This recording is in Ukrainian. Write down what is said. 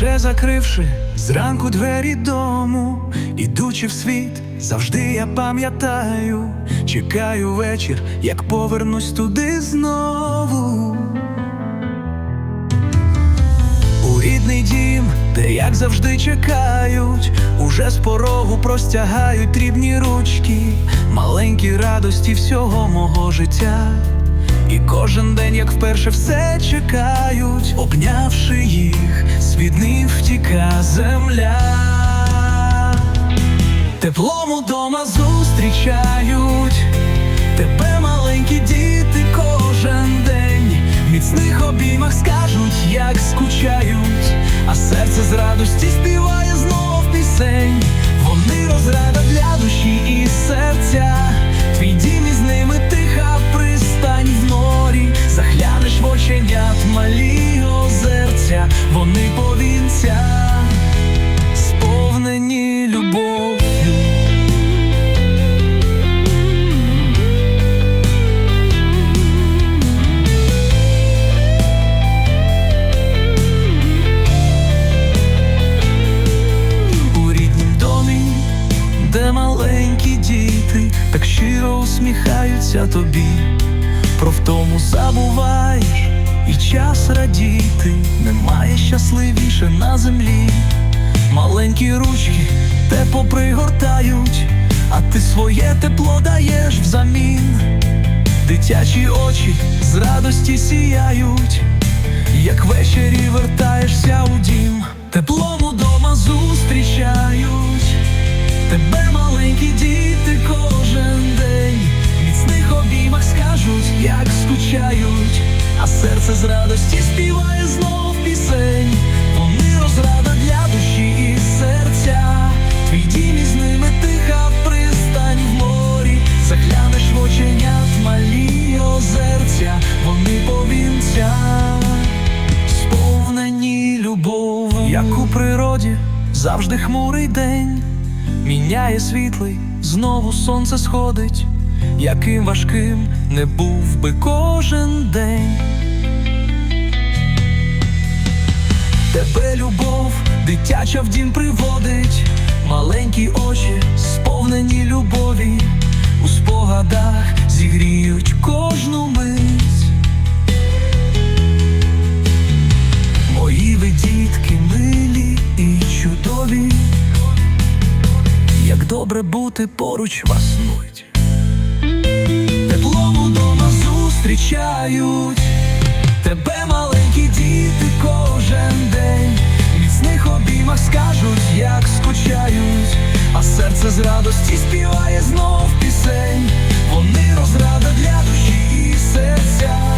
Лише закривши зранку двері дому, ідучи в світ, завжди я пам'ятаю, чекаю вечір, як повернусь туди знову. У рідний дім, де як завжди чекають, уже з порогу простягають дрібні ручки, маленькі радості всього мого життя. І кожен день, як вперше, все чекають, обнявши їх, з-під них втіка земля. Теплом удома зустрічають щиро усміхаються тобі, про втому забуваєш і час радіти, немає щасливіше на землі. Маленькі ручки тепло пригортають, а ти своє тепло даєш взамін. Дитячі очі з радості сіяють, як ввечері вертаєшся у дім, теплом серце з радості співає знов пісень. Вони розрада для душі і серця. Твій дім із ними тиха пристань в морі. Заглянеш в оченят малі озерця, вони повінця, сповнені любов'ю, як у природі, завжди хмурий день. Міняє світлий, знову сонце сходить, яким важким не був би кожен день. Тебе любов, дитяча в дім приводить, маленькі очі, сповнені любові, у спогадах зігріють кожну мить. Мої ви дітки милі і чудові, як добре бути поруч вас мить. Теплом удома зустрічають тебе, маленькі діти, кожен день. Міцних обіймах скажуть, як скучають, а серце з радості співає знов пісень. Вони розрада для душі і серця.